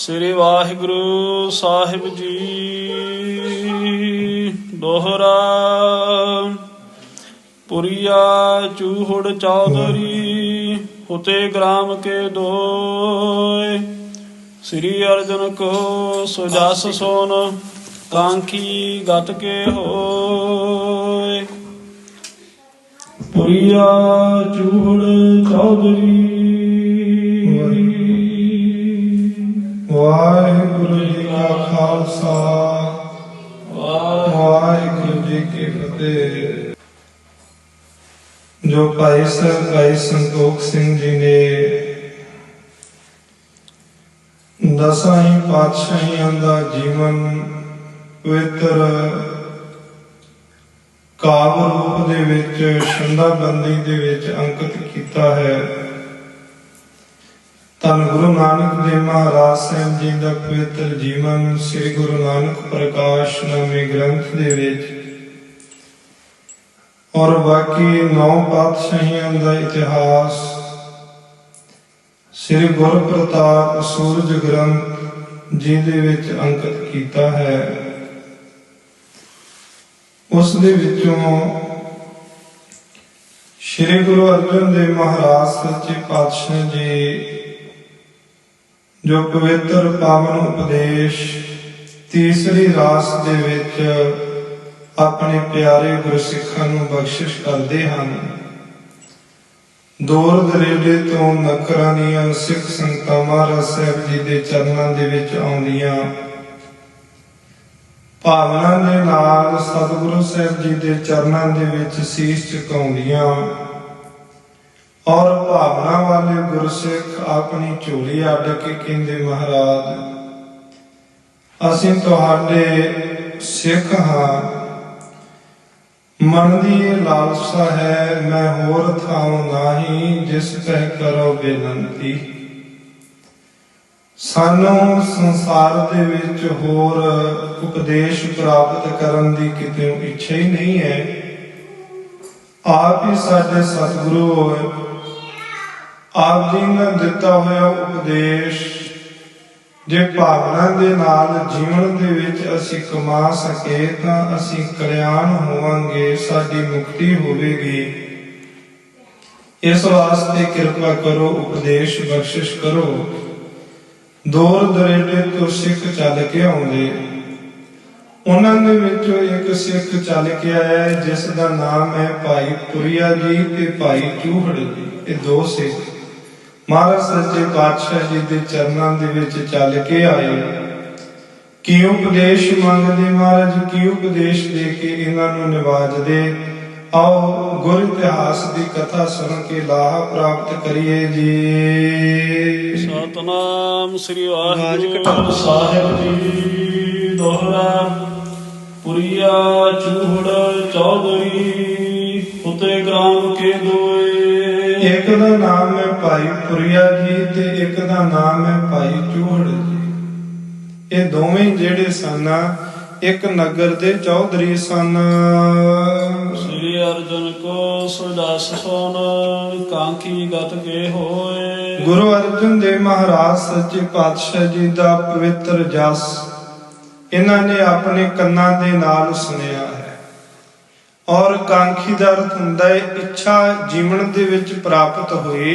ਸ੍ਰੀ ਵਾਹਿਗੁਰੂ ਸਾਹਿਬ ਜੀ, ਦੋਹਰਾ ਪੁਰੀਆ ਚੂਹੜ ਚੌਧਰੀ ਹੁਤੇ ਗ੍ਰਾਮ ਕੇ ਦੋਏ। ਸ੍ਰੀ ਅਰਜਨ ਕੋ ਸੁਜਸ ਸੋਨ, ਕਾਂਖੀ ਗਤ ਕੇ ਹੋਏ। ਪੁਰੀਆ ਚੂਹੜ ਚੌਧਰੀ ਵਾਹਿਗੁਰੂ ਜੀ ਕਾ ਖਾਲਸਾ। ਵਾਹਿਗੁਰੂ ਜੀ ਕੀ ਫਤਿਹ। ਜੋ ਭਾਈ ਸਾਹਿਬ ਭਾਈ ਸੰਤੋਖ ਸਿੰਘ ਜੀ ਨੇ ਦਸਾਂ ਹੀ ਪਾਤਸ਼ਾਹੀਆਂ ਦਾ ਜੀਵਨ ਪਵਿੱਤਰ ਕਾਵ ਰੂਪ ਦੇ ਵਿੱਚ ਸ਼ੰਦਾਬੰਦੀ ਦੇ ਵਿੱਚ ਅੰਕਿਤ ਕੀਤਾ ਹੈ। ਧੰਨ ਗੁਰੂ ਨਾਨਕ ਦੇਵ ਮਹਾਰਾਜ ਸਾਹਿਬ ਜੀ ਦਾ ਪਵਿੱਤਰ ਜੀਵਨ ਸ੍ਰੀ ਗੁਰੂ ਨਾਨਕ ਪ੍ਰਕਾਸ਼ ਨਾਮੇ ਗ੍ਰੰਥ ਦੇ ਵਿੱਚ। ਔਰ ਬਾਕੀ ਨੌ ਪਾਤਸ਼ਾਹੀਆਂ ਦਾ ਇਤਿਹਾਸ। ਸ੍ਰੀ ਗੁਰ ਪ੍ਰਤਾਪ ਸੂਰਜ ਗ੍ਰੰਥ ਜੀ ਦੇ ਵਿੱਚ ਅੰਕਿਤ ਕੀਤਾ ਹੈ। ਉਸ ਦੇ ਵਿੱਚੋਂ ਸ੍ਰੀ ਗੁਰੂ ਅਰਜਨ ਦੇਵ ਮਹਾਰਾਜ ਸੱਚੇ ਪਾਤਸ਼ਾਹ ਜੀ ਜੋ ਪਵਿੱਤਰ ਪਾਵਨ ਉਪਦੇਸ਼ ਤੀਸਰੀ ਰਾਸ ਦੇ ਵਿੱਚ ਆਪਣੇ ਪਿਆਰੇ ਗੁਰਸਿੱਖਾਂ ਨੂੰ ਬਖਸ਼ਿਸ਼ ਕਰਦੇ ਹਨ। ਦੂਰ ਦਰੇਡੇ ਤੋਂ ਨਕਰਾਂ ਦੀਆਂ ਸਿੱਖ ਸੰਗਤਾਂ ਮਹਾਰਾਜ ਸਾਹਿਬ ਜੀ ਦੇ ਚਰਨਾਂ ਦੇ ਵਿੱਚ ਆਉਂਦੀਆਂ। ਭਾਵਨਾ ਦੇ ਨਾਲ ਸਤਿਗੁਰੂ ਸਾਹਿਬ ਜੀ ਦੇ ਚਰਨਾਂ ਦੇ ਵਿੱਚ ਸੀਸ ਝੁਕਾਉਂਦੀਆਂ ਔਰ ਭਾਵਨਾ ਵਾਲੇ ਗੁਰਸਿੱਖ ਆਪਣੀ ਝੋਲੀ ਅੱਡ ਕੇ ਕਹਿੰਦੇ, ਮਹਾਰਾਜ, ਅਸੀਂ ਤੁਹਾਡੇ ਸਿੱਖ ਹਾਂ। ਮਨ ਦੀ ਇਹ ਲਾਲਸਾ ਹੈ, ਮੈਂ ਹੋਰ ਥਾਉ ਨਾਹੀ ਜਿਸ ਤੈ ਕਰੋ ਬੇਨੰਤੀ। ਸਾਨੂੰ ਸੰਸਾਰ ਦੇ ਵਿੱਚ ਹੋਰ ਉਪਦੇਸ਼ ਪ੍ਰਾਪਤ ਕਰਨ ਦੀ ਕਿਤੇ ਇੱਛਾ ਹੀ ਨਹੀਂ ਹੈ। ਆਪ ਹੀ ਸਾਡੇ ਸਤਿਗੁਰੂ ਹੋਏ। ਆਪ ਜੀ ਨੇ ਦਿੱਤਾ ਹੋਇਆ ਉਪਦੇਸ਼ ਜੇ ਭਾਵਨਾ ਦੇ ਨਾਲ ਜੀਵਨ ਦੇ ਵਿੱਚ ਅਸੀਂ ਕਮਾ ਸਕੇ ਤਾਂ ਅਸੀਂ ਕਲਿਆਣ ਹੋਵਾਂਗੇ ਸਾਡੀ ਮੁਕਤੀ ਹੋਵੇਗੀ। ਇਸ ਵਾਸਤੇ ਕਿਰਪਾ ਕਰੋ ਉਪਦੇਸ਼ ਬਖਸ਼ਿਸ਼ ਕਰੋ। ਦੂਰ ਦਰੇਡੇ ਤੋਂ ਸਿੱਖ ਚੱਲ ਕੇ ਆਉਂਦੇ। ਉਹਨਾਂ ਦੇ ਵਿੱਚੋਂ ਇੱਕ ਸਿੱਖ ਚੱਲ ਕੇ ਆਇਆ ਹੈ, ਜਿਸ ਦਾ ਨਾਮ ਹੈ ਭਾਈ ਪੁਰੀਆ ਜੀ ਤੇ ਭਾਈ ਚੂਹੜ ਜੀ ਇਹ ਦੋ ਸਿੱਖ। ਮਹਾਰਾਜ ਸੱਚੇ ਪਾਤਸ਼ਾਹ ਜੀ ਦੇ ਚਰਨਾਂ ਦੇ ਵਿੱਚ ਚੱਲ ਕੇ ਆਏ। ਕੀ ਉਪਦੇਸ਼ ਮੰਗਦੇ ਮਹਾਰਾਜ? ਕੀ ਉਪਦੇਸ਼ ਦੇ ਕੇ ਇਹਨਾਂ ਨੂੰ ਨਿਵਾਜਦੇ? ਆਓ ਗੁਰ ਇਤਿਹਾਸ ਦੀ ਕਥਾ ਸੁਣ ਕੇ ਲਾਹਾ ਪ੍ਰਾਪਤ ਕਰੀਏ ਜੀ। ਸਤਨਾਮ ਸ੍ਰੀ ਵਾਹਿਗੁਰੂ। ਸਾਹਿਬ ਜੀ ਦੋਹਰਾ ਪੁਰੀਆ ਚੂਹੜ ਚੌਧਰੀ ਉਤੇ ਗ੍ਰਾਮ ਕੇ ਦੋਏ। ਇੱਕ ਦਾ ਨਾਮ ਹੈ ਭਾਈ ਪੁਰੀਆ ਜੀ ਤੇ ਇੱਕ ਦਾ ਨਾਮ ਹੈ ਭਾਈ ਚੂਹੜ ਜੀ। ਇਹ ਦੋਵੇਂ ਜਿਹੜੇ ਸਨ ਇੱਕ ਨਗਰ ਦੇ ਚੌਧਰੀ ਸਨ। ਸ੍ਰੀ ਅਰਜਨ ਕੋ ਸੁਦਾਸ ਸੋਨ ਕਾਂਖੀ ਗਤ ਕੇ ਹੋਏ। ਗੁਰੂ ਅਰਜਨ ਦੇਵ ਮਹਾਰਾਜ ਸੱਚੇ ਪਾਤਸ਼ਾਹ ਜੀ ਦਾ ਪਵਿੱਤਰ ਜਸ ਇਹਨਾਂ ਨੇ ਆਪਣੇ ਕੰਨਾਂ ਦੇ ਨਾਲ ਸੁਣਿਆ ਹੈ। ਔਰ ਕਾਂਖੀ ਦਾ ਅਰਥ ਹੁੰਦਾ ਹੈ ਇੱਛਾ ਜੀਵਨ ਦੇ ਵਿੱਚ ਪ੍ਰਾਪਤ ਹੋਈ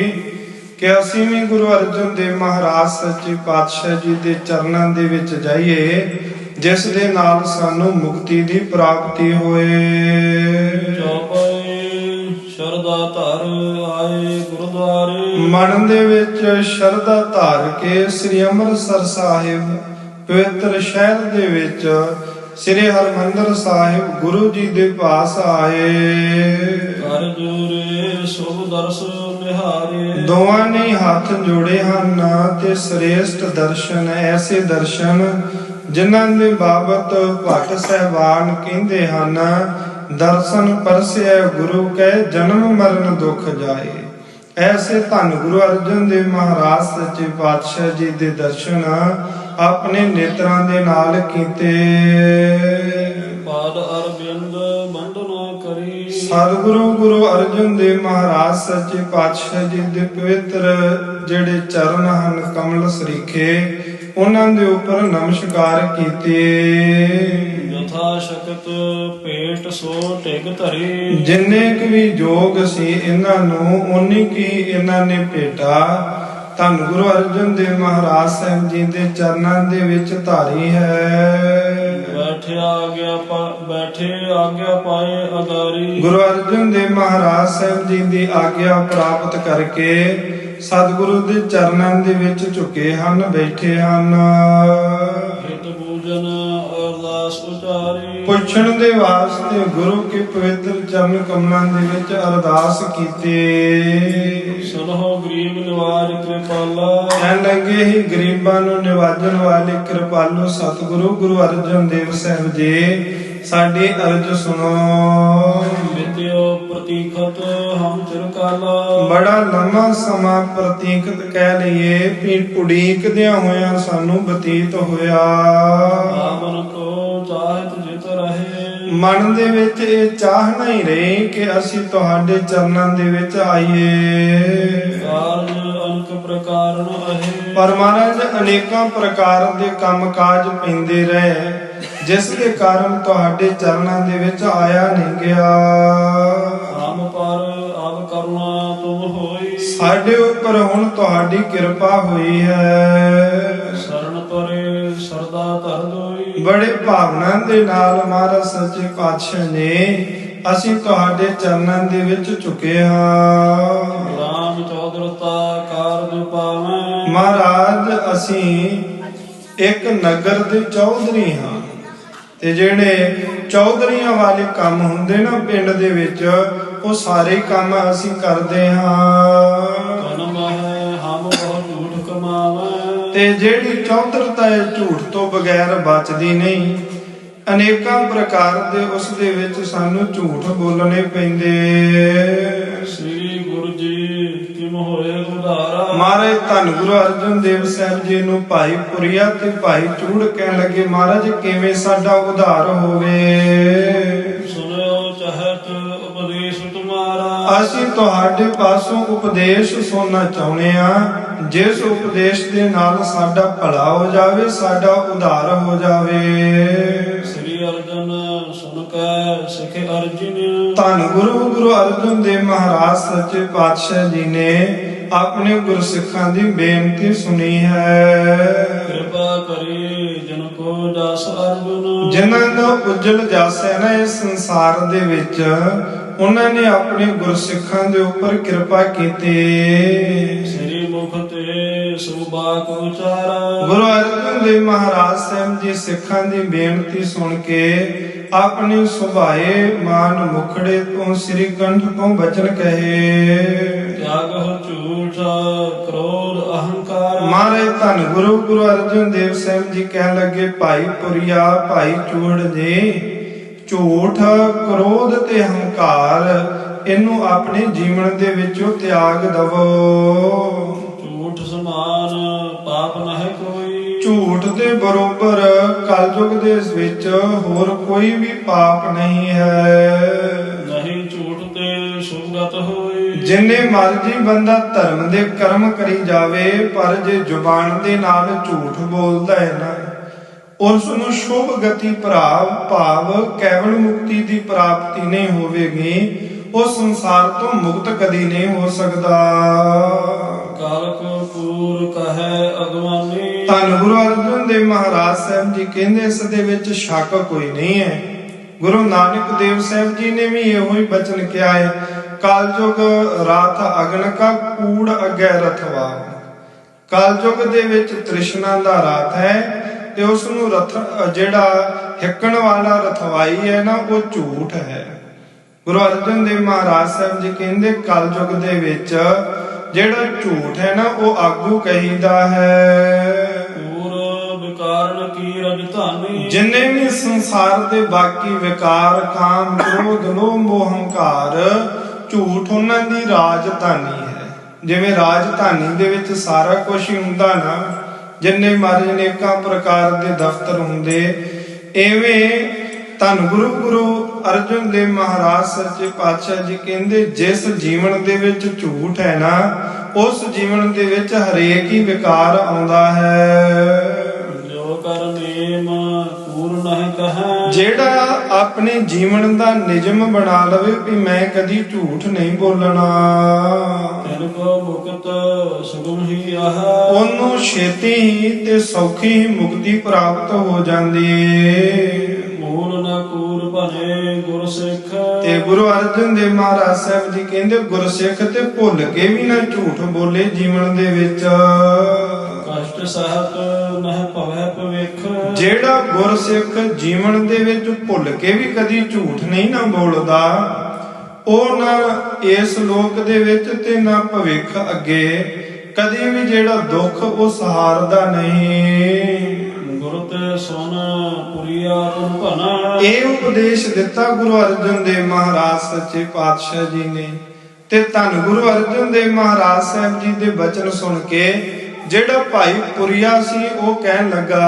ਕਿ ਅਸੀਂ ਵੀ ਗੁਰੂ ਅਰਜਨ ਦੇਵ ਮਹਾਰਾਜ ਸੱਚੇ ਪਾਤਸ਼ਾਹ ਜੀ ਦੇ ਚਰਨਾਂ ਦੇ ਵਿੱਚ ਜਾਈਏ ਜਿਸ ਦੇ ਨਾਲ ਸਾਨੂੰ ਮੁਕਤੀ ਦੀ ਪ੍ਰਾਪਤੀ ਹੋਏ। ਚੌਪਏ ਸ਼ਰਦਾ ਧਰ ਆਏ ਗੁਰਦੁਆਰੇ। ਮਨ ਦੇ ਵਿੱਚ ਸ਼ਰਧਾ ਧਾਰ ਕੇ ਸ੍ਰੀ ਅੰਮ੍ਰਿਤਸਰ ਸਾਹਿਬ ਪਵਿੱਤਰ ਸ਼ਹਿਰ ਦੇ ਵਿੱਚ ਸ੍ਰੀ ਹਰਮੰਦਰ ਸਾਹਿਬ ਗੁਰੂ ਜੀ ਦੇ ਪਾਸ ਆਏ। ਕਰ ਜੂਰੇ ਸੁਭ ਦਰਸ ਨਿਹਾਰੇ। ਦੋਵਾਂ ਨੇ ਹੱਥ ਜੋੜੇ ਹਨ ਤੇ ਸ੍ਰੇਸ਼ਟ ਦਰਸ਼ਨ ਐਸੇ ਦਰਸ਼ਨ ਜਿਨ੍ਹਾਂ ਦੇ ਬਾਬਤ ਭੱਟ ਸਹਿਬਾਨ ਕਹਿੰਦੇ ਹਨ ਦਰਸ਼ਨ ਪਰਸਿਆ ਗੁਰੂ ਕੈ ਜਨਮ ਮਰਨ ਦੁਖ ਜਾਏ। ਐਸੇ ਧੰਨ ਗੁਰੂ ਅਰਜਨ ਦੇਵ ਮਹਾਰਾਜ ਸੱਚੇ ਪਾਤਸ਼ਾਹ ਜੀ ਦੇ ਦਰਸ਼ਨ ਆਪਣੇ ਨੇਤਰਾਂ ਦੇ ਨਾਲ ਕੀਤੇ। ਪਾਦ ਅਰਬਿੰਦ ਬੰਦਨਾ ਕਰੀ। ਸਤਿਗੁਰੂ ਗੁਰੂ ਅਰਜਨ ਦੇਵ ਮਹਾਰਾਜ ਸੱਚੇ ਪਾਤਸ਼ਾਹ ਜੀ ਦੇ ਪਵਿੱਤਰ ਜਿਹੜੇ ਚਰਨ ਹਨ ਕਮਲ ਸਰੀਖੇ ਉਹਨਾਂ ਦੇ ਉੱਪਰ ਨਮਸਕਾਰ ਕੀਤੇ। ਯਥਾ ਸ਼ਕਤ ਪੇਟ ਸੋ ਟਿਕ ਧਰੀ। ਜਿੰਨੇ ਕੁ ਵੀ ਜੋਗ ਸੀ ਇਹਨਾਂ ਨੂੰ ਉਨੀ ਕੀ ਇਹਨਾਂ ਨੇ ਭੇਟਾ। ਧੰਨ ਗੁਰੂ ਅਰਜਨ ਦੇਵ ਮਹਾਰਾਜ ਸਾਹਿਬ ਜੀ ਦੇ ਚਰਨਾਂ ਦੇ ਵਿੱਚ ਧਾਰੀ ਹੈ। ਬੈਠਿਆ ਆਗਿਆ ਬੈਠੇ ਆਗਿਆ ਪਾਏ ਅਗਾਰੀ ਗੁਰੂ ਅਰਜਨ ਦੇਵ ਮਹਾਰਾਜ ਸਾਹਿਬ ਜੀ ਦੀ ਆਗਿਆ ਪ੍ਰਾਪਤ ਕਰਕੇ ਸਤਿਗੁਰੂ ਦੇ ਚਰਨਾਂ ਦੇ ਵਿੱਚ ਝੁਕੇ ਹਨ ਬੈਠੇ ਹਨ। ਹਿਤ ਪੂਜਨ ਅਰਦਾਸ ਉਚਾਰੀ। ਪੁੱਛਣ ਦੇ ਵਾਸਤੇ ਗੁਰੂ ਕੇ ਪਵਿੱਤਰ ਚਰਨ ਕਮਲਾਂ ਦੇ ਵਿੱਚ ਅਰਦਾਸ ਕੀਤੀ। ਸੁਨੋ ਗਰੀਬ ਨਿਵਾਜ ਕਿਰਪਾਲਾ। ਕਹਿਣ ਲੱਗੇ ਹੀ ਗਰੀਬਾਂ ਨੂੰ ਨਿਵਾਜਣ ਵਾਲੇ ਕਿਰਪਾਲੂ ਸਤਿਗੁਰੂ ਗੁਰੂ ਅਰਜਨ ਦੇਵ ਸਾਹਿਬ ਜੀ ਸਾਡੀ ਅਰਜ ਸੁਣੋ। ਵਿਦਿਓ ਪ੍ਰਤੀਖਤ ਹਮ ਚਿਰਕਾਲਾ। ਬੜਾ ਲੰਮਾ ਸਮਾਂ ਪ੍ਰਤੀਕਤ ਕਹਿ ਲਈਏ ਵੀ ਉਡੀਕਦਿਆਂ ਹੋਇਆਂ ਸਾਨੂੰ ਬਤੀਤ ਹੋਇਆ। ਆਮਨ ਚਾਹਤ ਜਿਤ ਰਹੇ। ਮਨ ਦੇ ਵਿੱਚ ਇਹ ਚਾਹਨਾ ਹੀ ਰਹੀ ਕਿ ਅਸੀਂ ਤੁਹਾਡੇ ਚਰਨਾਂ ਦੇ ਵਿੱਚ ਆਈਏ। ਕਾਰਜ ਅਨਕ ਪਰ ਮਹਾਰਾਜ ਅਨੇਕਾਂ ਪ੍ਰਕਾਰ ਦੇ ਕੰਮਕਾਜ ਪੈਂਦੇ ਰਹੇ ਜਿਸ ਦੇ ਕਾਰਨ ਤੁਹਾਡੇ ਚਰਨਾਂ ਦੇ ਵਿੱਚ ਆਇਆ ਨਹੀਂ ਗਿਆ। ਹਮ ਪਰ ਅਬ ਕਰੁਣਾ ਤੁਮ ਹੋਈ। ਸਾਡੇ ਉੱਪਰ ਹੁਣ ਤੁਹਾਡੀ ਕਿਰਪਾ ਹੋਈ ਹੈ। ਸਰਨ ਪਰੇ ਸਰਦਾ ਧਰ ਬੜੇ ਭਾਵਨਾ ਦੇ ਨਾਲ ਮਹਾਰਾਜ ਸੱਚੇ ਪਾਤਸ਼ਾਹ ਨੇ ਅਸੀਂ ਤੁਹਾਡੇ ਚਰਨਾਂ ਦੇ ਵਿੱਚ ਝੁਕੇ ਹਾਂ। ਰਾਮ ਚੌਧਰਤਾ ਕਾਰਜ ਪਾਵੇਂ ਮਹਾਰਾਜ ਅਸੀਂ ਇੱਕ ਨਗਰ ਦੇ ਚੌਧਰੀ ਹਾਂ ਤੇ ਜਿਹੜੇ ਚੌਧਰੀਆਂ ਵਾਲੇ ਕੰਮ ਹੁੰਦੇ ਨਾ ਪਿੰਡ ਦੇ ਵਿੱਚ ਉਹ ਸਾਰੇ ਕੰਮ ਅਸੀਂ ਕਰਦੇ ਹਾਂ। ਤੇ ਜਿਹੜੀ ਚੌਧਰਤਾ ਹੈ ਝੂਠ ਤੋਂ ਬਗੈਰ ਬਚਦੀ ਨਹੀਂ ਅਨੇਕਾਂ ਪ੍ਰਕਾਰ ਦੇ ਉਸ ਦੇ ਵਿੱਚ ਸਾਨੂੰ ਝੂਠ ਬੋਲਣੇ ਪੈਂਦੇ। ਸ੍ਰੀ ਗੁਰੂ ਜੀ ਕਿਮ ਹੋਏ ਉਧਾਰਾ ਮਹਾਰਾਜ ਧੰਨ ਗੁਰੂ ਅਰਜਨ ਦੇਵ ਸਾਹਿਬ ਜੀ ਨੂੰ ਭਾਈ ਪੁਰੀਆ ਤੇ ਭਾਈ ਚੂੜ ਕਹਿਣ ਲੱਗੇ ਮਹਾਰਾਜ ਕਿਵੇਂ ਸਾਡਾ ਉਧਾਰ ਹੋਵੇ? ਸੁਨਿਓ ਚਾਹਤ ਉਪਦੇਸ਼ ਤੁਮਾਰਾ। ਅਸੀਂ ਤੁਹਾਡੇ ਪਾਸੋਂ ਉਪਦੇਸ਼ ਸੁਣਨਾ ਚਾਹੁੰਦੇ ਆ ਜਿਸ ਉਪਦੇਸ਼ ਦੇ ਨਾਲ ਸਾਡਾ ਭਲਾ ਹੋ ਜਾਵੇ ਸਾਡਾ ਉਧਾਰ ਹੋ ਜਾਵੇ। ਸ੍ਰੀ ਅਰਜਨ ਸੁਨ ਕੈ ਸਿਖ ਅਰਜਨ। ਧੰਨ ਗੁਰੂ ਗੁਰੂ ਅਰਜਨ ਦੇਵ ਮਹਾਰਾਜ ਸੱਚੇ ਪਾਤਸ਼ਾਹ ਜੀ ਨੇ ਆਪਣੇ ਗੁਰਸਿੱਖਾਂ ਦੀ ਬੇਨਤੀ ਸੁਣੀ ਹੈ। ਕਿਰਪਾ ਕਰੀ ਜਨ ਕੋ ਜਸ ਅਰਜੁਨ। ਜਿਨ੍ਹਾਂ ਦਾ ਉਜਲ ਜਸ ਹੈ ਨਾ ਇਸ ਸੰਸਾਰ ਦੇ ਵਿੱਚ ਉਹਨਾਂ ਨੇ ਆਪਣੇ ਗੁਰਸਿੱਖਾਂ ਦੇ ਉੱਪਰ ਕਿਰਪਾ ਕੀਤੀ। ਸ੍ਰੀ ਮੁਖ ਤੇ ਸੁਬਾਕ ਉਚਾਰਾ ਗੁਰੂ ਅਰਜਨ ਦੇਵ ਮਹਾਰਾਜ ਸਾਹਿਬ ਜੀ ਸਿੱਖਾਂ ਦੀ ਬੇਨਤੀ ਸੁਣ ਕੇ ਆਪਣੇ ਸੁਭਾਏ ਮਾਨ ਮੁਖੜੇ ਤੋਂ ਸ੍ਰੀ ਕੰਠ ਤੋਂ ਬਚਨ ਕਹੇ। ਤਿਆਗ ਹੋ ਝੂਠ ਕ੍ਰੋਧ ਅਹੰਕਾਰ। ਮਹਾਰਾਜ ਧੰਨ ਗੁਰੂ ਗੁਰੂ ਅਰਜਨ ਦੇਵ ਸਾਹਿਬ ਜੀ ਕਹਿਣ ਲੱਗੇ ਭਾਈ ਪੁਰੀਆ ਭਾਈ ਚੂੜ ਜੀ ਝੂਠ ਕ੍ਰੋਧ ਤੇ ਹੰਕਾਰ ਇਹਨੂੰ ਆਪਣੇ ਜੀਵਨ ਦੇ ਵਿੱਚੋਂ ਤਿਆਗ ਦਵੋ। ਝੂਠ ਸਮਾਨ ਪਾਪ ਨਹਿ ਕੋਈ। ਝੂਠ ਦੇ ਬਰੋਬਰ ਕਲਯੁਗ ਦੇ ਵਿੱਚ ਹੋਰ ਕੋਈ ਵੀ ਪਾਪ ਨਹੀਂ ਹੈ। ਨਹੀਂ ਝੂਠ ਤੇ ਸੁਗਤ ਹੋਈ। ਜਿੰਨੇ ਮਰਜ਼ੀ ਬੰਦਾ ਧਰਮ ਦੇ ਕਰਮ ਕਰੀ ਜਾਵੇ ਪਰ ਜੇ ਜ਼ੁਬਾਨ ਦੇ ਨਾਲ ਝੂਠ ਬੋਲਦਾ ਹੈ ਨਾ ਉਸ ਨੂੰ ਸ਼ੁਭ ਗਤੀ ਪ੍ਰਾਪ ਭਾਵ ਕੇਵਲ ਮੁਕਤੀ ਦੀ ਪ੍ਰਾਪਤੀ ਨਹੀਂ ਹੋਵੇਗੀ ਉਹ ਸੰਸਾਰ ਤੋਂ ਮੁਕਤ ਕਦੀ ਨਹੀਂ ਹੋ ਸਕਦਾ। ਕਾਲਕ ਪੂਰ ਕਹੈ ਅਗਵਾਨੀ। ਧੰਨ ਗੁਰੂ ਅਰਜਨ ਦੇਵ ਮਹਾਰਾਜ ਸਾਹਿਬ ਜੀ ਕਹਿੰਦੇ ਇਸ ਦੇ ਵਿੱਚ ਸ਼ੱਕ ਕੋਈ ਨਹੀਂ ਹੈ। ਗੁਰੂ ਨਾਨਕ ਦੇਵ ਸਾਹਿਬ ਜੀ ਨੇ ਵੀ ਇਹੋ ਹੀ ਬਚਨ ਕਿਹਾ ਹੈ ਕਲਯੁਗ ਰਾਤ ਅਗਨ ਕਾ ਕੂੜ ਅਗੈ ਰਥਵਾ। ਕਲਯੁਗ ਦੇ ਵਿੱਚ ਤ੍ਰਿਸ਼ਨਾ ਦਾ ਰਾਤ ਹੈ ਤੇ ਉਸ ਨੂੰ ਰਥ ਜਿਹੜਾ ਹਿੱਕਣ ਵਾਲਾ ਰਥਵਾਈ ਹੈ ਨਾ ਉਹ ਝੂਠ ਹੈ। ਗੁਰੂ ਅਰਜਨ ਦੇਵ ਮਹਾਰਾਜ ਸਾਹਿਬ ਜੀ ਕਹਿੰਦੇ ਕਲਯੁਗ ਦੇ ਵਿੱਚ ਜਿਹੜਾ ਝੂਠ ਹੈ ਨਾ ਉਹ ਆਗੂ ਕਹੀਦਾ ਹੈ। ਪੂਰ ਵਿਕਾਰਨ ਕੀ ਰਜਧਾਨੀ ਜਿੰਨੇ ਵੀ ਸੰਸਾਰ ਦੇ ਬਾਕੀ ਵਿਕਾਰ ਕਾਮ ਕ੍ਰੋਧ ਲੋਭ ਮੋਹ ਹੰਕਾਰ ਝੂਠ ਉਹਨਾਂ ਦੀ ਰਾਜਧਾਨੀ ਹੈ। ਜਿਵੇਂ ਰਾਜਧਾਨੀ ਦੇ ਵਿੱਚ ਸਾਰਾ ਕੁਝ ਹੀ ਹੁੰਦਾ ਨਾ ਜਿੰਨੇ ਮਹਾਰਾਜ ਨੇਕਾਂ ਪ੍ਰਕਾਰ ਦੇ ਦਫ਼ਤਰ ਹੁੰਦੇ ਐਵੇਂ ਧੰਨ ਗੁਰੂ ਗੁਰੂ ਅਰਜਨ ਦੇ ਮਹਾਰਾਜ ਸੱਚੇ ਪਾਤਸ਼ਾਹ ਜੀ ਕਹਿੰਦੇ ਜਿਸ ਜੀਵਨ ਦੇ ਵਿੱਚ ਝੂਠ ਹੈ ਨਾ ਉਸ ਜੀਵਨ ਦੇ ਵਿੱਚ ਹਰੇਕ ਹੀ ਵਿਕਾਰ ਆਉਂਦਾ ਹੈ। ਜੋ ਕਰ ਪੂਰਨ ਹੈ ਕਹੈ। ਜਿਹੜਾ ਆਪਣੇ ਜੀਵਨ ਦਾ ਨਿਯਮ ਬਣਾ ਲਵੇ ਵੀ ਮੈਂ ਕਦੀ ਝੂਠ ਨਹੀਂ ਬੋਲਣਾ। ਤਿਨ ਕੋ ਮੁਕਤ ਸੁਗਮ ਹੀ ਆਹ। ਉਹਨੂੰ ਛੇਤੀ ਤੇ ਸੌਖੀ ਹੀ ਮੁਕਤੀ ਪ੍ਰਾਪਤ ਹੋ ਜਾਂਦੀ ਏ। ਮੂਲ ਨ ਕੂਰ ਭਰੇ ਗੁਰ ਸਿੱਖ ਤੇ ਗੁਰੂ ਅਰਜਨ ਦੇਵ ਮਹਾਰਾਜ ਸਾਹਿਬ ਜੀ ਕਹਿੰਦੇ ਗੁਰਸਿੱਖ ਤੇ ਭੁੱਲ ਕੇ ਵੀ ਨਾ ਝੂਠ ਬੋਲੇ ਜੀਵਨ ਦੇ ਵਿੱਚ। ਸਹਤ ਨਹਿ ਭਵੈ ਭਵਿਖ। ਜਿਹੜਾ ਗੁਰਸਿੱਖ ਜੀਵਨ ਦੇ ਵਿੱਚ ਭੁੱਲ ਕੇ ਵੀ ਕਦੀ ਝੂਠ ਨਹੀਂ ਨਾ ਬੋਲਦਾ ਉਹ ਨਾ ਇਸ ਲੋਕ ਦੇ ਵਿੱਚ ਤੇ ਨਾ ਭਵਿੱਖ ਅੱਗੇ ਕਦੀ ਵੀ ਜਿਹੜਾ ਦੁੱਖ ਉਹ ਸਹਾਰਦਾ ਨਹੀਂ। ਗੁਰ ਤੇ ਸੁਨ ਪੁਰੀਆ ਤੁਮ ਭਨਾ ਇਹ ਉਪਦੇਸ਼ ਦਿੱਤਾ ਗੁਰੂ ਅਰਜਨ ਦੇਵ ਮਹਾਰਾਜ ਸੱਚੇ ਪਾਤਸ਼ਾਹ ਜੀ ਨੇ ਤੇ ਧੰਨ ਗੁਰੂ ਅਰਜਨ ਦੇਵ ਮਹਾਰਾਜ ਸਾਹਿਬ ਜੀ ਦੇ ਬਚਨ ਸੁਣ ਕੇ ਜਿਹੜਾ ਭਾਈ ਪੁਰੀਆ ਸੀ ਉਹ ਕਹਿਣ ਲੱਗਾ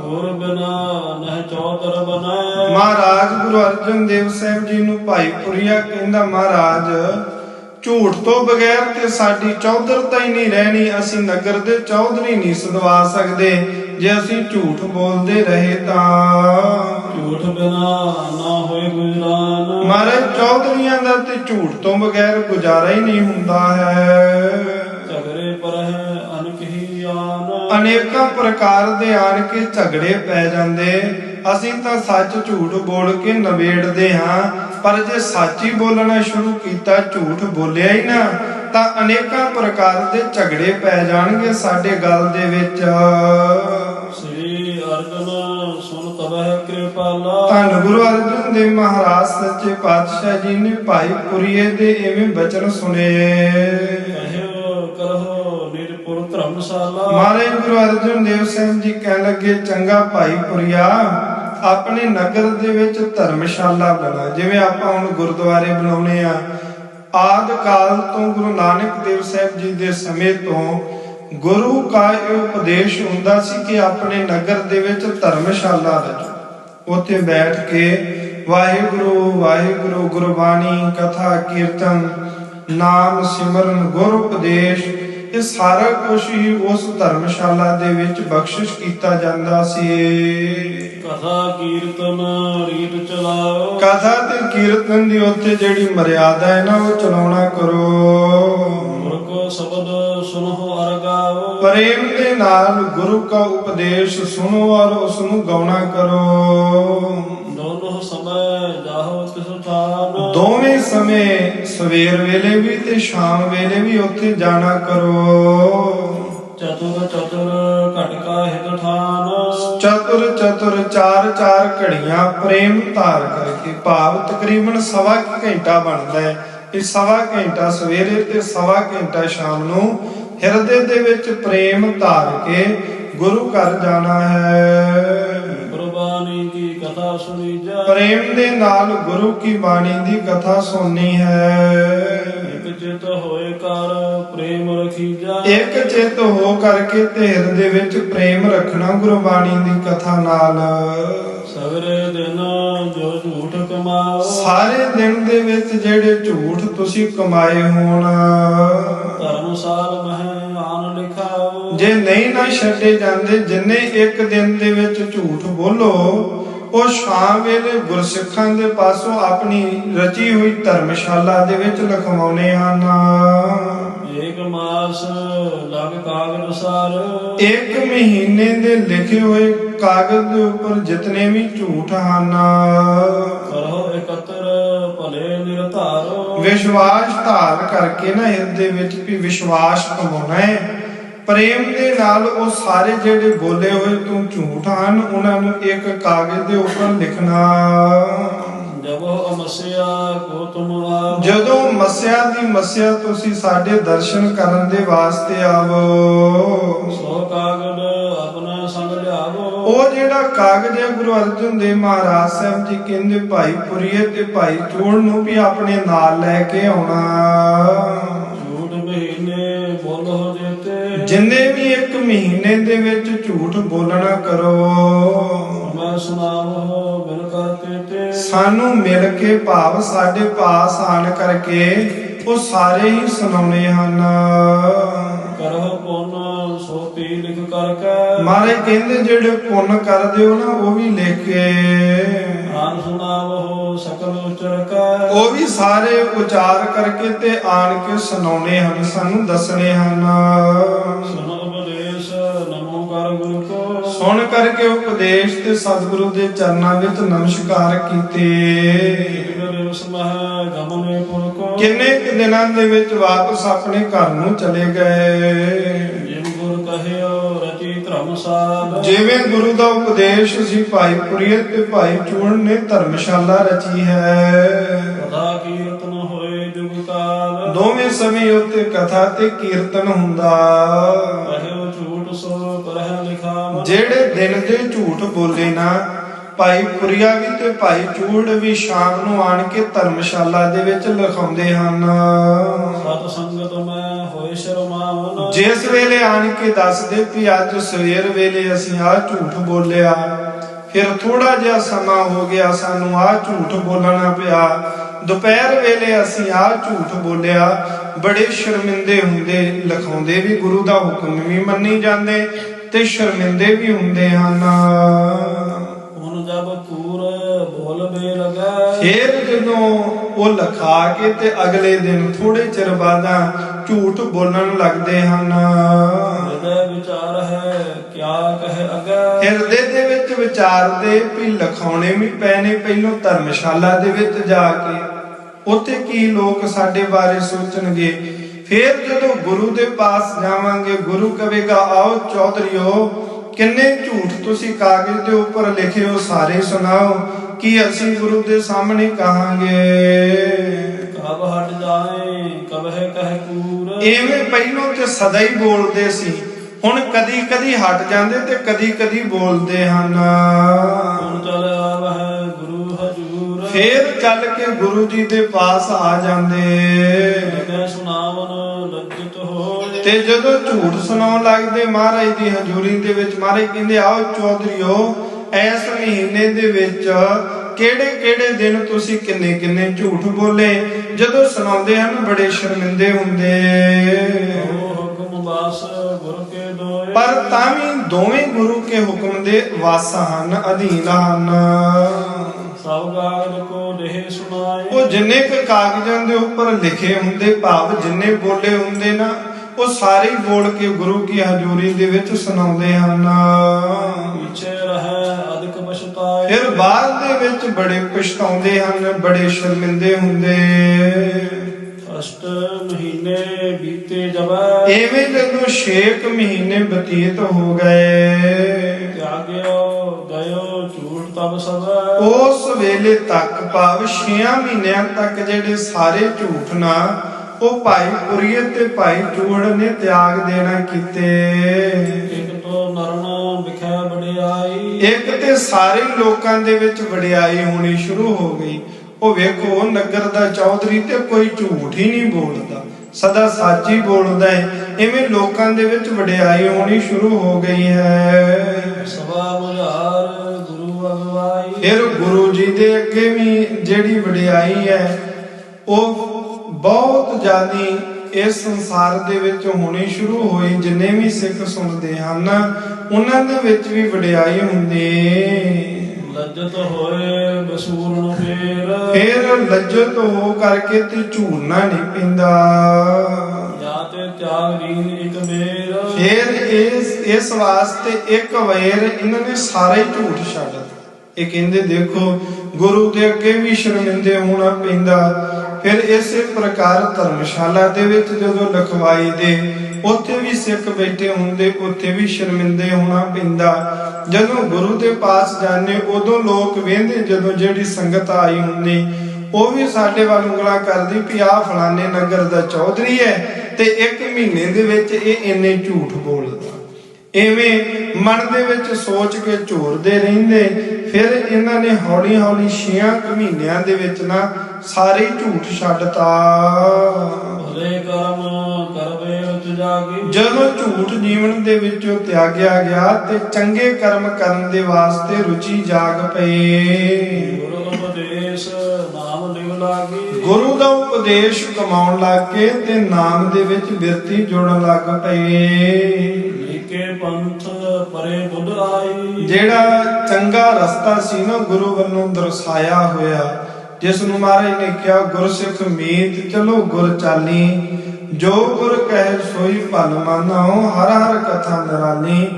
ਹੋਰ ਬਿਨਾ ਨਹਿ ਚੌਤਰ ਬਨਾ। ਮਹਾਰਾਜ ਗੁਰੂ ਅਰਜਨ ਦੇਵ ਸਾਹਿਬ ਜੀ ਨੂੰ ਭਾਈ ਪੁਰੀਆ ਕਹਿੰਦਾ ਮਹਾਰਾਜ ਝੂਠ ਤੋਂ ਬਗੈਰ ਤੇ ਸਾਡੀ ਚੌਧਰਤਾ ਹੀ ਨਹੀਂ ਰਹਿਣੀ ਅਸੀਂ ਨਗਰ ਦੇ ਚੌਧਰੀ ਨਹੀਂ ਸਦਵਾ ਸਕਦੇ। ਜੇ ਅਸੀਂ ਝੂਠ ਬੋਲਦੇ ਰਹੇ ਤਾਂ। ਝੂਠ ਬਿਨਾ ਨਾ ਹੋਏ ਗੁਜਰਾਨ। ਮਹਾਰਾਜ ਚੌਧਰੀਆਂ ਦਾ ਤੇ ਝੂਠ ਤੋਂ ਬਗੈਰ ਗੁਜ਼ਾਰਾ ਹੀ ਨਹੀਂ ਹੁੰਦਾ ਹੈ। ਅਨੇਕਾਂ ਪ੍ਰਕਾਰ ਦੇ ਆਣ ਕੇ ਝਗੜੇ ਪੈ ਜਾਂਦੇ। ਅਸੀਂ ਤਾਂ ਸੱਚ ਝੂਠ ਬੋਲ ਕੇ ਨਵੇੜਦੇ ਹਾਂ ਪਰ ਜੇ ਸੱਚ ਹੀ ਬੋਲਣਾ ਸ਼ੁਰੂ ਕੀਤਾ ਝੂਠ ਬੋਲਿਆ ਹੀ ਨਾ ਤਾਂ ਅਨੇਕਾਂ ਪ੍ਰਕਾਰ ਦੇ ਝਗੜੇ ਪੈ ਜਾਣਗੇ ਸਾਡੇ ਗੱਲ ਦੇ ਵਿੱਚ। ਸ੍ਰੀ ਅਰਜਨ ਸੁਨ ਤਬਹਿ ਕਿਰਪਾਲਾ। ਧੰਨ ਗੁਰੂ ਅਰਜਨ ਦੇਵ ਮਹਾਰਾਜ ਸੱਚੇ ਪਾਤਸ਼ਾਹ ਜੀ ਨੇ ਭਾਈ ਪੁਰੀਏ ਦੇ ਐਵੇਂ ਬਚਨ ਨਿਰਪੁਰ ਧਰਮਸ਼ਾਲਾ ਮਹਾਰਾਜ ਗੁਰੂ ਅਰਜਨ ਦੇਵ ਸਾਹਿਬ ਜੀ ਕਹਿਣ ਲੱਗੇ, ਚੰਗਾ ਭਾਈ ਪੁਰੀਆ, ਆਪਣੇ ਨਗਰ ਦੇ ਵਿੱਚ ਧਰਮਸ਼ਾਲਾ ਬਣਾ। ਜਿਵੇਂ ਆਪਾਂ ਹੁਣ ਗੁਰਦੁਆਰੇ ਬਣਾਉਨੇ ਆ, ਆਦ ਕਾਲ ਤੋਂ ਗੁਰੂ ਨਾਨਕ ਦੇਵ ਸਾਹਿਬ ਜੀ ਦੇ ਸਮੇਂ ਤੋਂ ਗੁਰੂ ਕਾ ਇਹ ਉਪਦੇਸ਼ ਹੁੰਦਾ ਸੀ ਕਿ ਆਪਣੇ ਨਗਰ ਦੇ ਵਿੱਚ ਧਰਮਸ਼ਾਲਾ ਰਚੋ ਉੱਥੇ ਬੈਠ ਕੇ ਵਾਹਿਗੁਰੂ ਵਾਹਿਗੁਰੂ ਗੁਰਬਾਣੀ, ਕਥਾ, ਕੀਰਤਨ, ਨਾਮ ਸਿਮਰਨ, ਗੁਰ ਉਪਦੇਸ਼ ਇਹ ਸਾਰਾ ਕੁਝ ਹੀ ਉਸ ਧਰਮਸ਼ਾਲਾ ਦੇ ਵਿੱਚ ਬਖਸ਼ਿਸ਼ ਕੀਤਾ ਜਾਂਦਾ ਸੀ। ਕਥਾ ਕੀਰਤਨ ਰੀਤ ਚਲਾਓ। ਕਥਾ ਤੇ ਕੀਰਤਨ ਦੀ ਉੱਥੇ ਜਿਹੜੀ ਮਰਿਆਦਾ ਹੈ ਨਾ ਉਹ ਚਲਾਉਣਾ ਕਰੋ। ਗੁਰ ਕੋ ਸ਼ਬਦ ਸੁਨੋ ਅਰਗਾਓ ਪ੍ਰੇਮ ਦੇ ਨਾਲ ਗੁਰੂ ਕਾ ਉਪਦੇਸ਼ ਸੁਣੋ ਔਰ ਉਸ ਨੂੰ ਗਾਉਣਾ ਕਰੋ। ਦੋਨੋਂ ਸਮੈ ਜਾਹੋ ਤਿਸ ਥਾਨ। ਦੋਵੇਂ ਸਮੇਂ ਸਵੇਰ ਵੇਲੇ ਵੀ ਤੇ ਸ਼ਾਮ ਵੇਲੇ ਵੀ ਉੱਥੇ ਜਾਣਾ ਕਰੋ। ਚਤੁਰ ਚਤੁਰ ਘਟਕਾ ਹਿਤ ਠਾਨ ਚਤੁਰ ਚਤੁਰ ਚਾਰ ਚਾਰ ਘੜੀਆਂ ਪ੍ਰੇਮ ਧਾਰ ਕਰਕੇ ਭਾਵ ਤਕਰੀਬਨ ਸਵਾ ਘੰਟਾ ਬਣਦਾ ਹੈ। ਇਹ ਸਵਾ ਘੰਟਾ ਸਵੇਰੇ ਤੇ ਸਵਾ ਘੰਟਾ ਸ਼ਾਮ ਨੂੰ ਹਿਰਦੇ ਦੇ ਵਿੱਚ ਪ੍ਰੇਮ ਧਾਰ ਕੇ ਗੁਰੂ ਘਰ ਜਾਣਾ ਹੈ। ਗੁਰਬਾਣੀ ਕੀ ਕਥਾ ਸੁਣੀ ਜਾ ਪ੍ਰੇਮ ਦੇ ਨਾਲ ਗੁਰੂ ਕੀ ਬਾਣੀ ਦੀ ਕਥਾ ਸੁਣਨੀ ਹੈ। ਇਕ ਚਿਤ ਹੋਏ ਕਰ ਪ੍ਰੇਮ ਰਖੀ ਜਾ ਇੱਕ ਚਿੱਤ ਹੋ ਕਰਕੇ ਤੇ ਹਿਰਦੇ ਵਿੱਚ ਪ੍ਰੇਮ ਰੱਖਣਾ ਗੁਰਬਾਣੀ ਦੀ ਕਥਾ ਨਾਲ। ਸਵੇਰੇ ਦਿਨ ਜੋ ਸਾਰੇ ਦਿਨ ਦੇ ਵਿੱਚ ਜਿਹੜੇ ਝੂਠ ਤੁਸੀਂ ਕਮਾਏ ਹੋਣ ਧਰਮਸਾਲ ਮਹਿ ਆਨ ਲਿਖਾਓ। ਜੇ ਨਹੀਂ ਨਾ ਛੱਡੇ ਜਾਂਦੇ ਜਿੰਨੇ ਇੱਕ ਦਿਨ ਦੇ ਵਿੱਚ ਝੂਠ ਬੋਲੋ ਉਹ ਸ਼ਾਮ ਵੇਲੇ ਗੁਰਸਿੱਖਾਂ ਦੇ ਪਾਸੋਂ ਆਪਣੀ ਰਚੀ ਹੋਈ ਧਰਮਸ਼ਾਲਾ ਦੇ ਵਿੱਚ ਲਿਖਵਾਉਣੇ ਹਨ। ਏਕ ਮਾਸ ਲਗ ਕਾਗਦ ਸਾਰ। ਇੱਕ ਮਹੀਨੇ ਦੇ ਲਿਖੇ ਹੋਏ ਕਾਗਜ਼ ਦੇ ਉੱਪਰ ਜਿਤਨੇ ਵੀ ਝੂਠ ਹਨ। ਕਰੋ ਇਕਤਰ ਭਲੇ ਨਿਰਧਾਰੋ। ਵਿਸ਼ਵਾਸ ਧਾਰ ਕਰਕੇ ਨਾ ਹਿਰਦੇ ਵਿੱਚ ਵੀ ਵਿਸ਼ਵਾਸ ਕਮਾਉਣਾ ਹੈ। ਪ੍ਰੇਮ ਦੇ ਨਾਲ ਉਹ ਸਾਰੇ ਜਿਹੜੇ ਬੋਲੇ ਹੋਏ ਤੂੰ ਝੂਠ ਹਨ ਉਹਨਾਂ ਨੂੰ ਇੱਕ ਕਾਗਜ਼ ਦੇ ਉੱਪਰ ਲਿਖਣਾ। ਜਬੋ ਅਮਸਿਆ ਕੋ ਤੁਮ ਆਵ। ਜਦੋਂ ਮਸਿਆ ਦੀ ਮਸਿਆ ਤੁਸੀਂ ਸਾਡੇ ਦਰਸ਼ਨ ਕਰਨ ਦੇ ਵਾਸਤੇ ਆਵੋ। ਸੋ ਕਾਗਦ ਆਪਣਾ ਸੰਗ ਲਿਆਵੋ। ਉਹ ਜਿਹੜਾ ਕਾਗਜ਼ ਹੈ ਗੁਰੂ ਅਰਜਨ ਦੇਵ ਮਹਾਰਾਜ ਸਾਹਿਬ ਜੀ ਕਹਿੰਦੇ ਭਾਈ ਪੁਰੀਏ ਤੇ ਭਾਈ ਚੋੜ ਨੂੰ ਵੀ ਆਪਣੇ ਨਾਲ ਲੈ ਕੇ ਆਉਣਾ। ਝੂਠ ਮਹੀਨੇ ਬੋਲੋ ਜੇਤੇ। ਜਿੰਨੇ ਵੀ ਇੱਕ ਮਹੀਨੇ ਦੇ ਵਿੱਚ ਝੂਠ ਬੋਲਣਾ ਕਰੋ। ਮੈਂ ਸੁਣਾਵੋ ਬਿਨ ਸਾਨੂੰ ਮਿਲ ਕੇ ਭਾਵ ਸਾਡੇ ਪਾਸ ਆਣ ਕਰਕੇ ਉਹ ਸਾਰੇ ਹੀ ਸੁਣਾਉਣੇ ਹਨ। ਕਰਹੁ ਪੁੰਨ ਸੋ ਪੀ ਲਿਖ ਕਰਕੇ ਮਹਾਰਾਜ ਕਹਿੰਦੇ ਜਿਹੜੇ ਪੁੰਨ ਕਰਦੇ ਹੋ ਨਾ ਉਹ ਵੀ ਲਿਖ। ਕੇ ਆਨ ਸੁਣਾਵੋ ਸਕਲ ਉਚਰ ਕੇ। ਉਹ ਵੀ ਸਾਰੇ ਉਚਾਰ ਕਰਕੇ ਤੇ ਆਣ ਕੇ ਸੁਣਾਉਣੇ ਹਨ ਸਾਨੂੰ ਦੱਸਣੇ ਹਨ। ਸੁਨੋ ਉਪਦੇਸ਼ ਨਮੋ ਕਰ ਗੁਰੂ ਕੋ। ਸੁਣ ਕਰਕੇ ਉਪਦੇਸ਼ ਤੇ ਸਤਿਗੁਰੂ ਦੇ ਚਰਨਾਂ ਵਿੱਚ ਨਮਸਕਾਰ ਕੀਤੇ। ਗੁਰੂ ਕਿੰਨੇ ਕੁ ਦਿਨਾਂ ਦੇ ਵਿੱਚ ਵਾਪਸ ਆਪਣੇ ਘਰ ਨੂੰ ਚਲੇ ਗਏ? ਜਿਵੇਂ ਗੁਰੂ ਦਾ ਉਪਦੇਸ਼ ਸੀ, ਭਾਈ ਪੁਰੀਤ ਤੇ ਭਾਈ ਚੂੜ ਨੇ ਧਰਮਸ਼ਾਲਾ ਰਚੀ ਹੈ। ਕਥਾ ਕੀਰਤਨ ਹੋਏ ਜੁਗ ਦੋਵੇਂ ਸਮੇਂ ਉੱਤੇ ਕਥਾ ਤੇ ਕੀਰਤਨ ਹੁੰਦਾ। ਕਹਿਓ ਝੂਠ ਸੋ ਜਿਹੜੇ ਦਿਨ ਦੇ ਝੂਠ ਬੋਲੇ ਨਾ ਭਾਈ ਪੁਰੀਆ ਵੀ ਤੇ ਭਾਈ ਚੂੜ ਵੀ ਸ਼ਾਮ ਨੂੰ ਆਣ ਕੇ ਧਰਮਸ਼ਾਲਾ ਦੇ ਵਿੱਚ ਲਿਖਾਉਂਦੇ ਹਨ। ਸਤ ਸੰਗਤ ਮੈਂ ਹੋਏ ਸ਼ਰਮਾਵਨ ਜਿਸ ਵੇਲੇ ਆਣ ਕੇ ਦੱਸਦੇ ਵੀ ਅੱਜ ਸਵੇਰ ਵੇਲੇ ਅਸੀਂ ਆਹ ਝੂਠ ਬੋਲਿਆ ਫਿਰ ਥੋੜਾ ਜਿਹਾ ਸਮਾਂ ਹੋ ਗਿਆ ਸਾਨੂੰ ਆਹ ਝੂਠ ਬੋਲਣਾ ਪਿਆ। ਦੁਪਹਿਰ ਵੇਲੇ ਅਸੀਂ ਆਹ ਝੂਠ ਬੋਲਿਆ ਬੜੇ ਸ਼ਰਮਿੰਦੇ ਹੁੰਦੇ ਲਿਖਾਉਂਦੇ ਵੀ ਗੁਰੂ ਦਾ ਹੁਕਮ ਵੀ ਮੰਨੀ ਜਾਂਦੇ ਤੇ ਸ਼ਰਮਿੰਦੇ ਵੀ ਹੁੰਦੇ ਹਨ। ਹੁਣ ਜਬ ਪੂਰ ਬੋਲ ਬੇ ਲਗਾ ਫਿਰ ਜਦੋਂ ਉਹ ਲਿਖਾ ਕੇ ਤੇ ਅਗਲੇ ਦਿਨ ਥੋੜੇ ਚਿਰ ਬਾਅਦਾਂ ਝੂਠ ਬੋਲਣ ਲੱਗਦੇ ਹਨ। ਹਿਰਦੈ ਵਿਚਾਰ ਹੈ ਕਿਆ ਕਹਿ ਅਗੈ? ਹਿਰਦੇ ਦੇ ਵਿੱਚ ਵਿਚਾਰਦੇ ਵੀ ਲਿਖਾਉਣੇ ਵੀ ਪੈਣੇ ਪਹਿਲੋਂ ਧਰਮਸ਼ਾਲਾ ਦੇ ਵਿੱਚ ਜਾ ਕੇ। ਉੱਥੇ ਕੀ ਲੋਕ ਸਾਡੇ ਬਾਰੇ ਸੋਚਣਗੇ? ਫਿਰ ਜਦੋਂ ਗੁਰੂ ਦੇ ਪਾਸ ਜਾਵਾਂਗੇ ਗੁਰੂ ਕਹੇਗਾ ਆਓ ਚੌਧਰੀਓ ਕਿੰਨੇ ਝੂਠ ਤੁਸੀਂ ਕਾਗਜ਼ ਦੇ ਉੱਪਰ ਲਿਖੇ ਹੋ ਸਾਰੇ ਸੁਣਾਓ ਕੀ ਅਸੀਂ ਗੁਰੂ ਦੇ ਸਾਹਮਣੇ ਕਹਾਂਗੇ? ਕਬ ਹਟ ਜਾਏ ਕਬਹਿ ਕਹਿ ਕੂਰ? ਐਵੇਂ ਪਹਿਲੋਂ ਤੇ ਸਦਾ ਹੀ ਬੋਲਦੇ ਸੀ। ਹੁਣ ਕਦੀ ਕਦੀ ਹਟ ਜਾਂਦੇ ਤੇ ਕਦੀ ਕਦੀ ਬੋਲਦੇ ਹਨ। ਹੁਣ ਚਲ ਆਵਹਿ ਫੇਰ ਚੱਲ ਕੇ ਗੁਰੂ ਜੀ ਦੇ ਪਾਸ ਆ ਜਾਂਦੇ। ਲਗੈ ਸੁਨਾਵਨ ਲੱਜਿਤ ਹੋਏ। ਤੇ ਜਦੋਂ ਝੂਠ ਸੁਣਾਉਣ ਲੱਗਦੇ ਮਹਾਰਾਜ ਦੀ ਹਜ਼ੂਰੀ ਦੇ ਵਿੱਚ ਮਹਾਰਾਜ ਕਹਿੰਦੇ ਆਓ ਚੌਧਰੀਓ ਐਸ ਮਹੀਨੇ ਦੇ ਵਿੱਚ ਕਿਹੜੇ ਕਿਹੜੇ ਦਿਨ ਤੁਸੀਂ ਕਿੰਨੇ ਕਿੰਨੇ ਝੂਠ ਬੋਲੇ? ਜਦੋਂ ਸੁਣਾਉਂਦੇ ਹਨ ਬੜੇ ਸ਼ਰਮਿੰਦੇ ਹੁੰਦੇ। ਉਹ ਹੁਕਮ ਬਾਸ ਗੁਰ ਕੇ ਦੋਏ। ਪਰ ਤਾਂ ਵੀ ਦੋਵੇਂ ਗੁਰੂ ਕੇ ਹੁਕਮ ਦੇ ਵਾਸ ਹਨ ਅਧੀਨ ਹਨ। ਸਭ ਕਾਗਦ ਕੋ ਦੇਹ ਸੁਨਾਏ ਉਹ ਜਿੰਨੇ ਕੁ ਕਾਗਜ਼ਾਂ ਦੇ ਉੱਪਰ ਲਿਖੇ ਹੁੰਦੇ ਭਾਵ ਜਿੰਨੇ ਬੋਲੇ ਹੁੰਦੇ ਨਾ ਉਹ ਸਾਰੇ ਬੋਲ ਕੇ ਗੁਰੂ ਕੀ ਹਜ਼ੂਰੀ ਦੇ ਵਿੱਚ ਸੁਣਾਉਂਦੇ ਹਨ। ਪਿਛੇ ਰਹਿ ਅਧਿਕ ਪਛਤਾਏ। ਫਿਰ ਬਾਅਦ ਦੇ ਵਿੱਚ ਬੜੇ ਪਛਤਾਉਂਦੇ ਹਨ ਬੜੇ ਸ਼ਰਮਿੰਦੇ ਹੁੰਦੇ। ਅਸ਼ਟ ਮਹੀਨੇ ਬੀਤੇ ਜਬੈ ਐਵੇਂ ਜਦੋਂ 6 ਮਹੀਨੇ ਬਤੀਤ ਹੋ ਗਏ। ਤਿਆਗਿਓ ਗਇਓ ਤਬ ਸਭੈ। ਉਸ ਵੇਲੇ ਤੱਕ ਭਾਵ 6 ਮਹੀਨਿਆਂ ਤੱਕ ਜਿਹੜੇ ਸਾਰੇ ਝੂਠ ਨਾ ਉਹ ਭਾਈ ਪੁਰੀਏ ਤੇ ਭਾਈ ਚੂੜ ਨੇ ਤਿਆਗ ਦੇਣਾ ਕੀਤੇ। ਇਕ ਤੋ ਨਰਨ ਵਿਖੈ ਬੜਿਆਈ ਇੱਕ ਤੇ ਸਾਰੇ ਲੋਕਾਂ ਦੇ ਵਿੱਚ ਵਡਿਆਈ ਹੋਣੀ ਸ਼ੁਰੂ ਹੋ ਗਈ। ਉਹ ਵੇਖੋ ਨਗਰ ਦਾ ਚੌਧਰੀ ਤੇ ਕੋਈ ਝੂਠ ਹੀ ਨਹੀਂ ਬੋਲਦਾ। ਸਦਾ ਸੱਚ ਹੀ ਬੋਲਦਾ ਹੈ ਐਵੇਂ ਲੋਕਾਂ ਦੇ ਵਿੱਚ ਵਡਿਆਈ ਹੋਣੀ ਸ਼ੁਰੂ ਹੋ ਗਈ ਹੈ। ਸਭਾ ਮੁਝਾਰ ਫਿਰ ਗੁਰੂ ਜੀ ਦੇ ਅੱਗੇ ਵੀ ਜਿਹੜੀ ਵਡਿਆਈ ਹੈ ਉਹ ਬਹੁਤ ਜ਼ਿਆਦੀ ਇਸ ਸੰਸਾਰ ਦੇ ਵਿੱਚ ਹੋਣੀ ਸ਼ੁਰੂ ਹੋਈ ਜਿੰਨੇ ਵੀ ਸਿੱਖ ਸੁਣਦੇ ਹਨ ਉਹਨਾਂ ਦੇ ਵਿੱਚ ਵੀ ਵਡਿਆਈ ਹੁੰਦੀ। ਲੱਜਤ ਹੋਏ ਬਸੂਰਨ ਫੇਰ। ਫਿਰ ਲੱਜਤ ਹੋ ਕਰਕੇ ਤੇ ਝੂਰਨਾ ਨਹੀਂ ਪਿੰਦਾ। ਜਾਂ ਤੇ ਤਿਆਗ ਰੀਨ ਇਕ ਮੇਰ। ਫਿਰ ਇਸ ਇਸ ਵਾਸਤੇ ਇੱਕ ਵੇਰ ਇਹਨਾਂ ਨੇ ਸਾਰੇ ਝੂਠ ਛੱਡ। ਇਹ ਕਹਿੰਦੇ, ਦੇਖੋ, ਗੁਰੂ ਦੇ ਅੱਗੇ ਵੀ ਸ਼ਰਮਿੰਦੇ ਹੋਣਾ ਪੈਂਦਾ। ਫਿਰ ਇਸੇ ਪ੍ਰਕਾਰ ਧਰਮਸ਼ਾਲਾ ਦੇ ਵਿੱਚ ਜਦੋਂ ਲਖਵਾਈ ਦੇ, ਉੱਥੇ ਵੀ ਸਿੱਖ ਬੈਠੇ ਹੁੰਦੇ, ਉੱਥੇ ਵੀ ਸ਼ਰਮਿੰਦੇ ਹੋਣਾ ਪੈਂਦਾ। ਜਦੋਂ ਗੁਰੂ ਦੇ ਪਾਸ ਜਾਂਦੇ, ਉਦੋਂ ਲੋਕ ਵੇਂਦੇ ਜਦੋਂ ਜਿਹੜੀ ਸੰਗਤ ਆਈ ਹੁੰਦੀ, ਉਹ ਵੀ ਸਾਡੇ ਵੱਲ ਉਂਗਲਾਂ ਕਰਦੀ ਵੀ ਆਹ ਫਲਾਣੇ ਨਗਰ ਦਾ ਚੌਧਰੀ ਹੈ ਤੇ ਇੱਕ ਮਹੀਨੇ ਦੇ ਵਿੱਚ ਇਹ ਇੰਨੇ ਝੂਠ ਬੋਲਦਾ। ਐਵੇਂ ਮਨ ਦੇ ਵਿੱਚ ਸੋਚ ਕੇ ਝੂਰਦੇ ਰਹਿੰਦੇ ਫਿਰ ਇਹਨਾਂ ਨੇ ਹੌਲੀ ਹੌਲੀ 6 ਮਹੀਨਿਆਂ ਦੇ ਵਿੱਚ ਨਾ ਸਾਰੇ ਝੂਠ ਛੱਡਤਾ। ਭਲੇ ਕਰਮ ਕਰਵੇ ਉਚ ਜਾਗੀ। ਜਦੋਂ ਝੂਠ ਜੀਵਨ ਦੇ ਵਿੱਚੋਂ ਤਿਆਗਿਆ ਗਿਆ ਤੇ ਚੰਗੇ ਕਰਮ ਕਰਨ ਦੇ ਵਾਸਤੇ ਰੁਚੀ ਜਾਗ ਪਈ ਗੁਰੂ ਉਪਦੇਸ਼ ਉਪਦੇਸ਼ ਨਾਮ ਲਿਵ ਲਾਗੀ। ਗੁਰੂ ਦਾ ਉਪਦੇਸ਼ ਕਮਾਉਣ ਲੱਗ ਕੇ ਤੇ ਨਾਮ ਦੇ ਵਿੱਚ ਬਿਰਤੀ ਜੋੜਨ ਲੱਗ ਪਏ। ਏਕੇ ਪੰਥ ਪਰੇ ਬੁੱਧ ਆਈ ਜਿਹੜਾ ਚੰਗਾ ਰਸਤਾ ਸੀ ਨਾ ਗੁਰੂ ਵੱਲੋਂ ਦਰਸਾਇਆ ਹੋਇਆ ਜਿਸ ਨੂੰ ਮਹਾਰਾਜ ਨੇ ਕਿਹਾ ਗੁਰਸਿੱਖ ਮੀਤ ਚਲੋ ਗੁਰ ਚਾਲੀ। ਜੋ ਗੁਰ ਕਹੇ ਸੋਈ ਭਲ ਮਾਨੋ ਹਰ ਹਰ ਕਥਾ ਨਿਰਾਲੀ।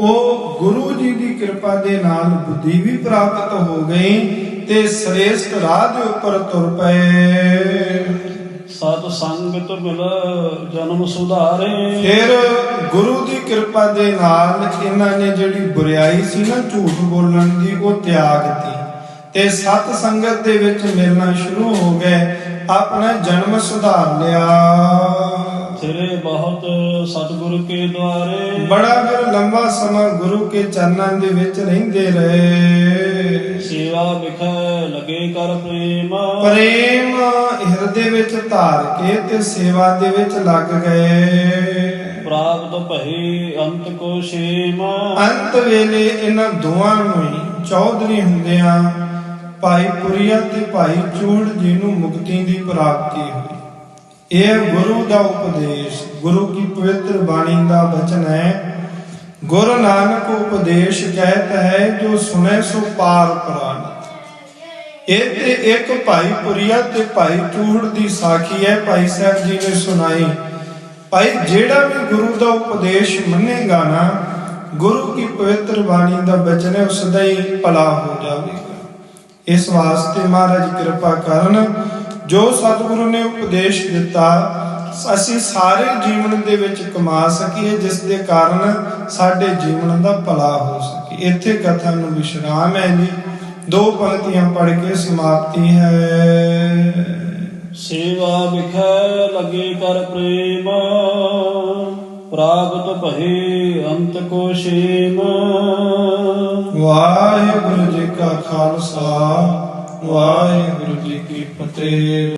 ਉਹ ਗੁਰੂ ਜੀ ਦੀ ਕਿਰਪਾ ਦੇ ਨਾਲ ਬੁੱਧੀ ਵੀ ਪ੍ਰਾਪਤ ਹੋ ਗਈ। ਤੇ ਸ੍ਰੇਸ਼ਟ ਰਾਹ ਦੇ ਉੱਪਰ ਤੁਰ ਪਏ। ਸਤ ਸੰਗਤ ਮਿਲ ਜਨਮ ਸੁਧਾਰੇ। ਫਿਰ ਗੁਰੂ ਦੀ ਕਿਰਪਾ ਦੇ ਨਾਲ ਇਹਨਾਂ ਨੇ ਜਿਹੜੀ ਬੁਰੀਾਈ ਸੀ ਨਾ ਝੂਠ ਬੋਲਣ ਦੀ ਉਹ ਤਿਆਗ ਦਿੱਤੀ। ਤੇ ਸਤ ਸੰਗਤ ਦੇ ਵਿੱਚ ਮਿਲਣਾ ਸ਼ੁਰੂ ਹੋ ਗਏ ਆਪਣਾ ਜਨਮ ਸੁਧਾਰ ਲਿਆ। ਤੇਰੇ ਬਹੁਤ ਸਤਿਗੁਰ ਕੇ ਦੁਆਰੇ। ਬੜਾ ਫਿਰ ਲੰਬਾ ਸਮਾਂ ਗੁਰੂ ਕੇ ਚਰਨਾਂ ਦੇ ਵਿੱਚ ਰਹਿੰਦੇ ਰਹੇ। ਸੇਵਾ ਵਿਖੈ ਲਗੇ ਕਰ ਪ੍ਰੇਮ। ਪ੍ਰੇਮ ਹਿਰਦੇ ਵਿੱਚ ਧਾਰ ਕੇ ਤੇ ਸੇਵਾ ਦੇ ਵਿੱਚ ਲੱਗ ਗਏ। ਪ੍ਰਾਪਤ ਭਈ ਅੰਤ ਕੋ ਸ਼ੇਮ ਅੰਤ ਵੇਲੇ ਇਹਨਾਂ ਦੋਵਾਂ ਨੂੰ ਹੀ ਚੌਧਰੀ ਹੁੰਦਿਆਂ ਭਾਈ ਪੁਰੀਆ ਤੇ ਭਾਈ ਚੂੜ ਜੀ ਨੂੰ ਮੁਕਤੀ ਦੀ ਪ੍ਰਾਪਤੀ ਹੋਈ। ਇਹ ਗੁਰੂ ਦਾ ਉਪਦੇਸ਼, ਗੁਰੂ ਕੀ ਪਵਿੱਤਰ ਬਾਣੀ ਦਾ ਬਚਨ ਹੈ। ਗੁਰੂ ਨਾਨਕ ਉਪਦੇਸ਼ ਕਹਿਤ ਹੈ, ਜੋ ਸੁਨੇ ਸੋ ਪਾਰ ਪ੍ਰਾਨਤ ਇਹ ਤੇ ਇੱਕ ਭਾਈ ਪੁਰੀਆ ਤੇ ਭਾਈ ਚੂੜ ਦੀ ਸਾਖੀ ਹੈ, ਭਾਈ ਸਾਹਿਬ ਜੀ ਨੇ ਸੁਣਾਈ। ਭਾਈ ਜਿਹੜਾ ਵੀ ਗੁਰੂ ਦਾ ਉਪਦੇਸ਼ ਮੰਨੇਗਾ ਨਾ, ਗੁਰੂ ਕੀ ਪਵਿੱਤਰ ਬਾਣੀ ਦਾ ਬਚਨ ਹੈ ਉਸ ਦਾ ਹੀ ਭਲਾ ਹੋ ਜਾਵੇਗਾ। ਇਸ ਵਾਸਤੇ ਮਹਾਰਾਜ ਕਿਰਪਾ ਕਰਨ ਜੋ ਸਤਿਗੁਰੂ ਨੇ ਉਪਦੇਸ਼ ਦਿੱਤਾ ਅਸੀਂ ਸਾਰੇ ਜੀਵਨ ਦੇ ਵਿੱਚ ਕਮਾ ਸਕੀਏ ਜਿਸ ਦੇ ਕਾਰਨ ਸਾਡੇ ਜੀਵਨ ਦਾ ਭਲਾ ਹੋ ਸਕੇ। ਇੱਥੇ ਕਥਾ ਨੂੰ ਵਿਸ਼ਰਾਮ ਹੈ ਜੀ। ਦੋ ਪੰਕਤੀਆਂ ਪੜ੍ਹ ਕੇ ਸਮਾਪਤੀ ਹੈ। ਸੇਵਾ ਵਿਖੈ ਲਗੇ ਕਰ ਪ੍ਰੇਮ ਪ੍ਰਾਪਤ ਭਈ ਅੰਤ ਕੋ ਸ਼ੇਮ ਵਾਹਿਗੁਰੂ ਜੀ ਕਾ ਖਾਲਸਾ। ਵਾਹਿਗੁਰੂ ਜੀ ਕੀ ਫਤਿਹ।